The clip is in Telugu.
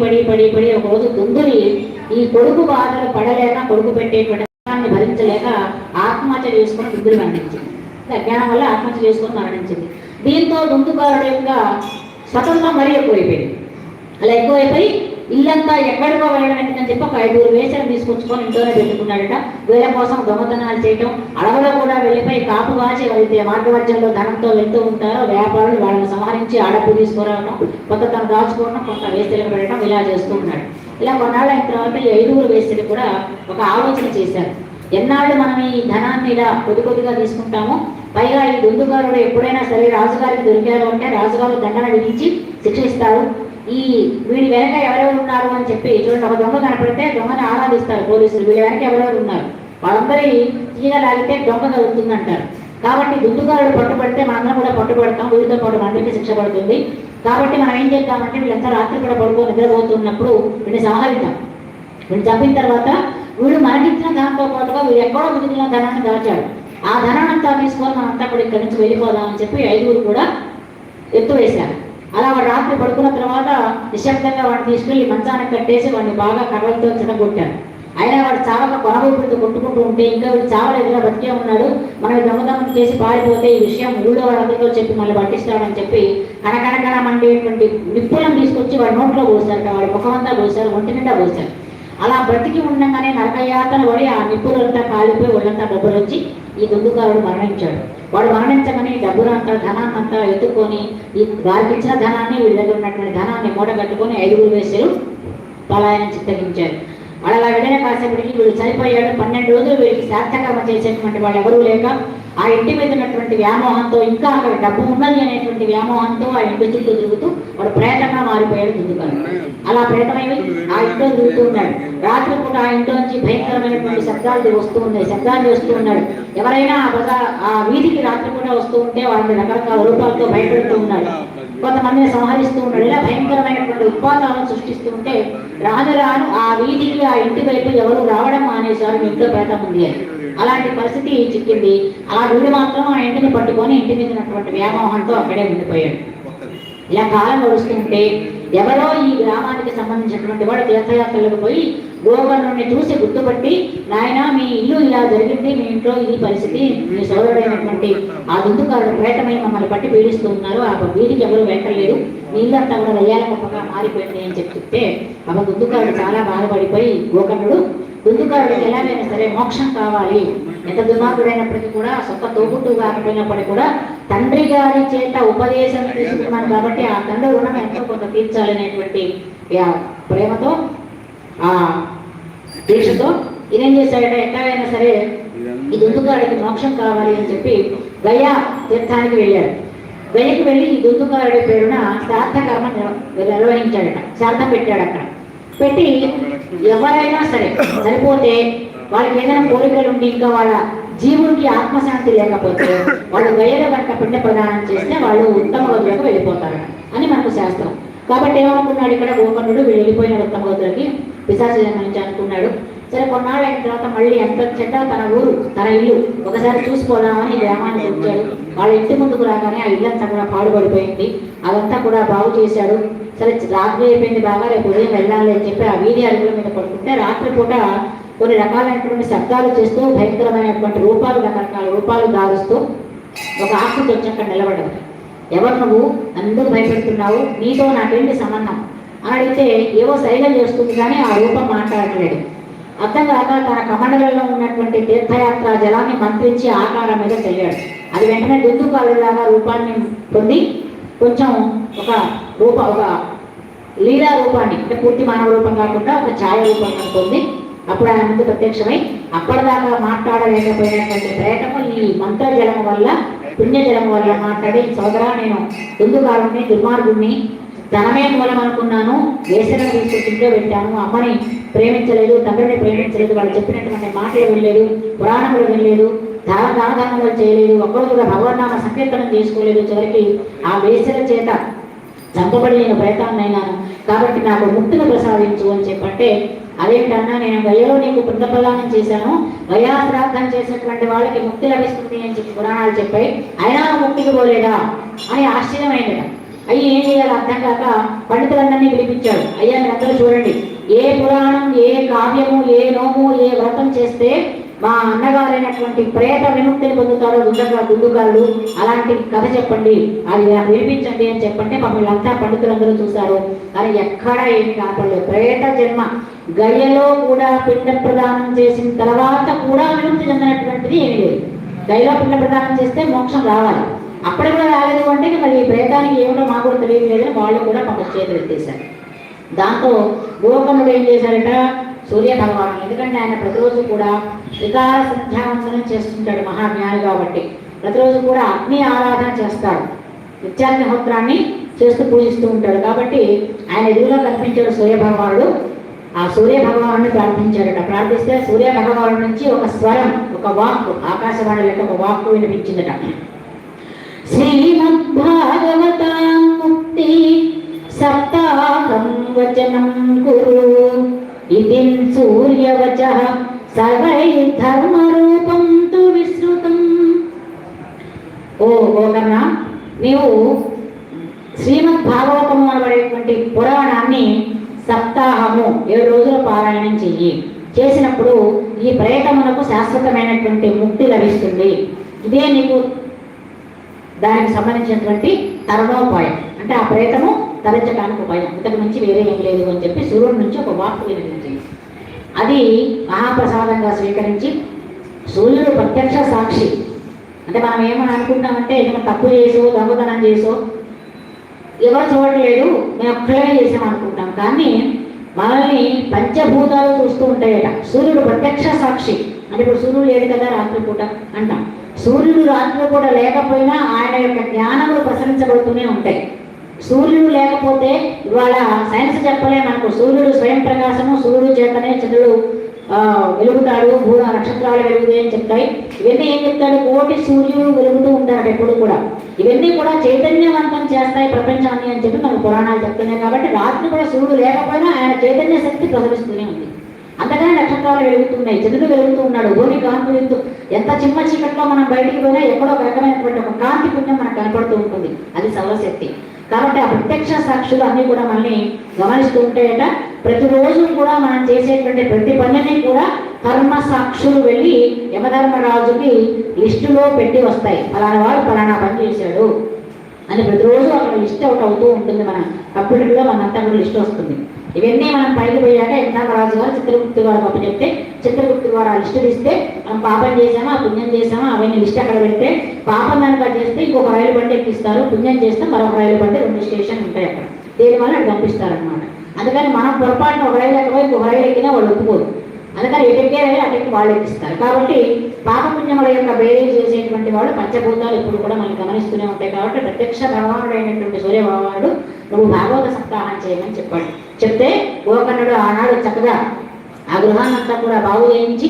పడి పడి పడి ఒక రోజు దుందుని ఈ కొడుకు బాధలు పడలేక కొడుకు పెట్టేటువంటి భరించలేక ఆత్మహత్య చేసుకుని దుందులు మరణించింది. అజ్ఞానం వల్ల ఆత్మహత్య చేసుకుని మరణించింది. దీంతో దుందుకారుడు యొక్క స్వతంత్రం మరీ ఎక్కువైపోయింది. అలా ఎక్కువైపోయి ఇల్లంతా ఎక్కడికో వెళ్ళడం ఎందుకని చెప్పి ఒక ఐదుగురు వేసలు తీసుకొచ్చుకొని ఇంట్లోనే పెట్టుకున్నాడట. వీళ్ళ కోసం దొంగతనాలు చేయటం అడవులో కూడా వెళ్ళిపోయి కాపు కాచి వెళ్తే మార్గవర్జంలో ధనంతో వెళ్తూ ఉంటారో వ్యాపారులు వాళ్ళని సంహరించి అడపు తీసుకురావడం కొంత తను దాచుకోవడం కొంత వేస్తలు పెట్టడం ఇలా చేస్తూ ఉన్నాడు. ఇలా కొన్నాళ్ళు అయిన తర్వాత ఈ ఐదుగురు వేసలు కూడా ఒక ఆలోచన చేశారు. ఎన్నాళ్ళు మనం ఈ ధనాన్ని ఇలా కొద్ది కొద్దిగా తీసుకుంటామో? పైగా ఈ దుందుగారుడు ఎప్పుడైనా సరే రాజుగారికి దొరికారు అంటే రాజుగారు దండన విధించి శిక్షిస్తారు. ఈ వీడి వెనక ఎవరెవరు ఉన్నారు అని చెప్పి చూడండి ఒక దొంగ కనపడితే దొంగని ఆరాధిస్తారు పోలీసులు. వీళ్ళ వెనక ఎవరెవరు ఉన్నారు? వాళ్ళందరి తీగ లాగితే దొంగ కలుగుతుంది అంటారు కాబట్టి దుందుగారుడు పట్టుబడితే మనందరం కూడా పట్టుబడతాం వీడితో పాటు మనకి శిక్ష పడుతుంది. కాబట్టి మనం ఏం చేద్దామంటే వీళ్ళంతా రాత్రి కూడా పడుకో నిద్రపోతున్నప్పుడు వీడిని సంహరిద్దాం. వీడు చంపిన తర్వాత వీడు మనకిచ్చిన దాంతో పాటుగా వీడు ఎక్కడో మిగిలిన ధనాన్ని దాచాడు. ఆ ధనాన్నంతా తీసుకొని మనంతా కూడా ఇక్కడి నుంచి వెళ్ళిపోదాం అని చెప్పి ఐదుగురు కూడా ఎత్తు వేశారు అలా వాడు రాత్రి పడుకున్న తర్వాత నిశ్శబ్దంగా వాడిని తీసుకెళ్ళి మంచానికి కట్టేసి వాడిని బాగా కర్రలతో చిన్నగొట్టారు అయినా వాడు చావక కొనబూపులతో కొట్టుకుంటూ ఉంటే ఇంకా వీడు చావలేదుగా బతికే ఉన్నాడు. మనం ఈ దొంగతనం చేసి పారిపోతే ఈ విషయం ఊళ్ళో వాళ్ళందరితో చెప్పి మళ్ళీ పట్టిస్తాడని చెప్పి కనకనకన మండేటువంటి నిప్పులను తీసుకొచ్చి వాడి నోట్లో పోసారట. వాడి ముఖమంతా పోసారు ఒంటి నిండా పోసారు. అలా బ్రతికి ఉండగానే నరకయాతన పడి ఆ నిప్పులంతా కాలిపోయి ఒళ్ళంతా డబ్బులు వచ్చి ఈ దుందుకారుడు మరణించాడు. వాడు మరణించగానే డబ్బులంతా ధనాన్నంతా ఎత్తుకొని ఈ వారికి ఇచ్చిన ధనాన్ని వీళ్ళ దగ్గర ఉన్నటువంటి ధనాన్ని మూటగట్టుకొని ఐదుగురు వేసారు పలాయనం చిత్తగించారు. అలా వెళ్ళిన కాసేపటికి వీడు చనిపోయాడు. పన్నెండు రోజులు వీడికి సార్థకర్మ చేసేటువంటి వాళ్ళు ఎవరూ లేక ఆ ఇంటి మీద ఉన్నటువంటి వ్యామోహంతో ఇంకా అక్కడ డబ్బు ఉన్నది అనేటువంటి వ్యామోహంతో ఆ ఇంటి చుట్టూ తిరుగుతూ వాడు ప్రేతంగా మారిపోయాడు దుందుకారు అలా ప్రేతమై ఆ ఇంట్లో తిరుగుతూ ఉన్నాడు. రాత్రి పూట ఆ ఇంట్లో నుంచి భయంకరమైనటువంటి శబ్దాలు వస్తూ ఉన్నాయి. శబ్దాలు చేస్తూ ఉన్నాడు. ఎవరైనా ఆ బజార్ ఆ వీధికి రాత్రి పూట వస్తూ ఉంటే వాళ్ళని రకరకాల రూపాలతో భయపెడుతూ ఉన్నాడు. కొంతమందిని సంహరిస్తూ ఉన్నాడు ఇలా భయంకరమైనటువంటి ఉత్పాదాలను సృష్టిస్తూ ఉంటే రాను రాను ఆ వీధికి ఆ ఇంటి వైపు ఎవరు రావడం మానేశారు మీ ఇంట్లో ప్రేతం ఉంది అని. అలాంటి పరిస్థితి చిక్కింది. అలా వీడు మాత్రం ఆ ఇంటిని పట్టుకొని ఇంటి మీద ఉన్నటువంటి వ్యామోహంతో అక్కడే ఉండిపోయాడు. ఇలా కాలం గడుస్తుంటే ఎవరో ఈ గ్రామానికి సంబంధించినటువంటి వాడు తీర్థయాత్రలకు పోయి గోవర్ణుని చూసి గుర్తుపట్టి నాయన మీ ఇల్లు ఇలా జరిగింది మీ ఇంట్లో ఇది పరిస్థితి మీ సోదరుడైనటువంటి ఆ దుందుకారుడు ప్రేటమై మమ్మల్ని పట్టి పీడిస్తూ ఉన్నారు ఆ వీధికి ఎవరు వెంటలేదు నీళ్ళంతా కూడా రయ్యాల గొప్పగా మారిపోయింది అని చెప్తే ఆ దుందుకారుడు చాలా బాధపడిపోయి గోకర్ణుడు దుందుకారుడికి ఎలాగైనా సరే మోక్షం కావాలి. ఎంత దుర్మార్గుడైనప్పటికీ కూడా సొంత తోబుట్టు కాకపోయినప్పటికీ కూడా తండ్రి గారి చేత ఉపదేశం తీసుకున్నాను కాబట్టి ఆ తండ్రి రుణం ఎంతో కొంత తీర్చాలనేటువంటి ప్రేమతో ఆ దీక్షతో ఇదేం చేశాడంటే ఎక్కడైనా సరే ఈ దుందుకారుడికి మోక్షం కావాలి అని చెప్పి గయా తీర్థానికి వెళ్ళాడు. గయకి వెళ్ళి ఈ దుందుకారుడి పేరున శ్రాద్ధ కర్మ నిర్వహించాడట శార్థం పెట్టాడు అక్కడ పెట్టి ఎవరైనా సరే సరిపోతే వాళ్ళకి ఏదైనా కోరికలు ఉండి ఇంకా వాళ్ళ జీవునికి ఆత్మశాంతి లేకపోతే వాళ్ళు వేరే కనుక పిండ ప్రదానం చేస్తే వాళ్ళు ఉత్తమ గదులకు వెళ్ళిపోతారు అని మనకు శాస్త్రం. కాబట్టి ఏమనుకున్నాడు ఇక్కడ గోకర్ణుడు వెళ్ళిపోయిన ఉత్తమ గదులకి పిశాచ జన్మించి నుంచి అనుకున్నాడు సరే కొన్నాళ్ళైన అయిన తర్వాత మళ్ళీ ఎంత చెడ్డ తన ఊరు తన ఇల్లు ఒకసారి చూసుకోదామని ఈ గ్రామానికి వచ్చాడు. వాళ్ళ ఇంటి ముందుకు రాగానే ఆ ఇల్లంతా కూడా పాడుపడిపోయింది. అదంతా కూడా బాగు చేశాడు. సరే రాత్రి అయిపోయింది బాగా రేపు ఉదయం వెళ్ళాలి అని చెప్పి ఆ వీధి అరుగుల మీద పడుకుంటే రాత్రిపూట కొన్ని రకాలైనటువంటి శబ్దాలు చేస్తూ భయంకరమైనటువంటి రూపాలు రకరకాల రూపాలు దారుస్తూ ఒక ఆకృతి వచ్చి అక్కడ నిలబడదు ఎవరు నువ్వు? అందరూ భయపెడుతున్నావు. నీతో నాకేంటి సంబంధం? అని అడిగితే ఏవో శైలం చేస్తుంది కానీ ఆ రూపం మాట్లాడట్లేదు. అర్థం కాక తన కమండలలో ఉన్నటువంటి తీర్థయాత్ర జలాన్ని మంత్రించి ఆకారం మీద చెల్లాడు అది వెంటనే దుందుకాలులాగా రూపాన్ని పొంది కొంచెం ఒక రూప ఒక లీలా రూపాన్ని అంటే పూర్తి మానవ రూపం కాకుండా ఒక ఛాయ రూపాన్ని పొంది అప్పుడు ఆయన ముందు ప్రత్యక్షమై అప్పటిదాకా మాట్లాడలేకపోయినటువంటి ప్రేతము ఈ మంత్రజలం వల్ల పుణ్యజలం వల్ల మాట్లాడి సోదరా నేను దుందుకారుణ్ణి దుర్మార్గుణ్ణి ధనమే మూలం అనుకున్నాను వేసరం తీసుకొచ్చింటే పెట్టాను అమ్మని ప్రేమించలేదు తండ్రిని ప్రేమించలేదు వాళ్ళు చెప్పినటువంటి మాటలు వినలేదు పురాణములు వినలేదు దాన దానధర్మములు చేయలేదు ఒక్కరు కూడా భగవన్నామ సంకీర్తనం చేసుకోలేదు చివరికి ఆ వేసర చేత చంపబడి నేను ప్రయత్నమైనాను కాబట్టి నాకు ముక్తిని ప్రసాదించు అని చెప్పంటే అదేంటన్నా నేను గయలో నీకు పుణ్యప్రదానం చేశాను గయా చేసినటువంటి వాళ్ళకి ముక్తి లభిస్తుంది అని చెప్పి పురాణాలు చెప్పాయి. అయినా ముక్తికి పోలేదా? అని ఆశ్చర్యమైనట అయ్యి ఏం చేయాలో అర్థం కాక పండితులందరినీ పిలిపించాడు. అయ్యా మీరందరూ చూడండి. ఏ పురాణం ఏ కావ్యము ఏ నోము ఏ వ్రతం చేస్తే మా అన్నగారైనటువంటి ప్రేత విముక్తిని పొందుతారో దుండగా దుండుగాళ్ళు అలాంటి కథ చెప్పండి. అది వినిపించండి అని చెప్పంటే మమ్మల్ని అంతా పండితులందరూ చూశారు. కానీ ఎక్కడా ఏమి కనపడలేదు. ప్రేత జన్మ గయ్యలో కూడా పిండ ప్రదానం చేసిన తర్వాత కూడా విముక్తి చెందినటువంటిది ఏమి లేదు. గయ్యలో పిండ ప్రదానం చేస్తే మోక్షం రావాలి. అప్పుడు కూడా రాలేదు అంటే మరి ఈ ప్రేతానికి ఏమిటో మాకు కూడా తెలియలేదని వాళ్ళు కూడా మాకు చేతులు ఎత్తేశారు దాంతో గోకర్ణుడు ఏం చేశారట? సూర్య భగవాను ఎందుకంటే ఆయన ప్రతిరోజు కూడా త్రికాల సంధ్యావందనం చేస్తుంటాడు మహాజ్ఞాని కాబట్టి. ప్రతిరోజు కూడా అగ్ని ఆరాధన చేస్తాడు. నిత్యాగ్నిహోత్రాన్ని చేస్తూ పూజిస్తూ ఉంటాడు కాబట్టి ఆయన ఎదురుగా కనిపించాడు సూర్య భగవానుడు ఆ సూర్య భగవాను ప్రార్థించాడట. ప్రార్థిస్తే సూర్య భగవాను నుంచి ఒక స్వరం ఒక వాక్కు ఆకాశవాణి లెక్క ఒక వాక్కు వినిపించిందట. శ్రీమద్భాగవతాం ముక్తి సప్తాహం వచనం కురు. ఇది సూర్యవచ సర్వై ధర్మరూపం తు విశ్రుతం. ఓ గోకర్ణ నీవు శ్రీమద్ భాగవతము అనబడేటువంటి పురాణాన్ని సప్తాహము ఏడు రోజుల పారాయణం చెయ్యి. చేసినప్పుడు ఈ ప్రయత్నమునకు శాశ్వతమైనటువంటి ముక్తి లభిస్తుంది. ఇదే నీకు దానికి సంబంధించినటువంటి తరుణోపాయం అంటే ఆ ప్రేతము తలెత్తడానికి భయం. ఇంతకు మించి వేరే ఏం లేదు అని చెప్పి సూర్యుడి నుంచి ఒక వాక్కు వినిపించింది. అది మహాప్రసాదంగా స్వీకరించి సూర్యుడు ప్రత్యక్ష సాక్షి. అంటే మనం ఏమని అనుకుంటామంటే ఏమైనా తప్పు చేసో దొంగతనం చేసో ఎవరు చూడలేదు మేము ఒక్కడే చేసాం అనుకుంటాం. కానీ మనల్ని పంచభూతాలు చూస్తూ ఉంటాయట. సూర్యుడు ప్రత్యక్ష సాక్షి. అంటే ఇప్పుడు సూర్యుడు లేడు కదా రాత్రిపూట అంటాం. సూర్యుడు రాత్రిపూట లేకపోయినా ఆయన యొక్క జ్ఞానములు ప్రసరించబడుతూనే ఉంటాయి. సూర్యుడు లేకపోతే ఇవాళ సైన్స్ చెప్పలే మనకు. సూర్యుడు స్వయం ప్రకాశము సూర్యుడు చేతనే చంద్రుడు వెలుగుతాడు భూ నక్షత్రాలు వెలుగుతాయి అని చెప్తాయి. ఇవన్నీ ఏం చెప్తాడు? కోటి సూర్యుడు వెలుగుతూ ఉంటాడు ఎప్పుడు కూడా. ఇవన్నీ కూడా చైతన్యవంతం చేస్తాయి ప్రపంచాన్ని అని చెప్పి మనకు పురాణాలు చెప్తున్నాయి కాబట్టి రాత్రి కూడా సూర్యుడు లేకపోయినా ఆయన చైతన్య శక్తి ప్రసరిస్తూనే ఉంది. అంతగానే నక్షత్రాలు వెలుగుతున్నాయి చంద్రుడు వెలుగుతూ ఉన్నాడు. భూమి కాంతి ఎందు ఎంత చిమ్మ చీకట్లో మనం బయటికి పోయినా ఎక్కడో ఒక రకమైనటువంటి ఒక కాంతి పుణ్యం మనకు కనపడుతూ ఉంటుంది. అది సౌరశక్తి. కాబట్టి ఆ ప్రత్యక్ష సాక్షులు అన్నీ కూడా మనల్ని గమనిస్తూ ఉంటాయట. ప్రతిరోజు కూడా మనం చేసేటువంటి ప్రతి పనిని కూడా కర్మ సాక్షులు వెళ్ళి యమధర్మరాజుకి లిస్టులో పెట్టి వస్తాయి. ఫలానా వాడు ఫలానా పని చేశాడు అని ప్రతిరోజు అక్కడ లిస్ట్ అవుట్ అవుతూ ఉంటుంది మన కంప్యూటర్లో మనంతా కూడా లిస్ట్ వస్తుంది. ఇవన్నీ మనం పైకి పోయాక యమధర్మరాజు గారు చిత్రగుప్తు గారు గొప్ప చెప్తే చిత్రగుప్తు గారు ఆ లిస్టు ఇస్తే మనం పాపం చేసామా పుణ్యం చేసామా అవన్నీ లిస్ట్ అక్కడ పెడితే పాపం కనుక చేస్తే ఇంకొక రైలు బండి ఎక్కిస్తారు పుణ్యం చేస్తే మరొక రైలు బండి రెండు స్టేషన్ ఉంటాయి అక్కడ. దీనివల్ల అటు పంపిస్తారు అనమాట అందుకని మనం పొరపాటున ఒక రైలు ఎక్కబోయి ఇంకొక రైలు ఎక్కినా వాళ్ళు ఒప్పుకోరు. అందుకని ఎటెక్కే అటెక్కి అటు వాళ్ళు ఎక్కిస్తారు. కాబట్టి పాపపుణ్యముల యొక్క బేరీ చేసేటువంటి వాడు పంచభూతాలు ఇప్పుడు కూడా మనం గమనిస్తూనే ఉంటాయి. కాబట్టి ప్రత్యక్ష భగవానుడు అయినటువంటి సూర్య నువ్వు భాగవత సప్తాహం చేయమని చెప్పాడు. చెప్తే గోకర్ణుడు ఆనాడు చక్కగా ఆ గృహాన్నంతా కూడా బాగు చేయించి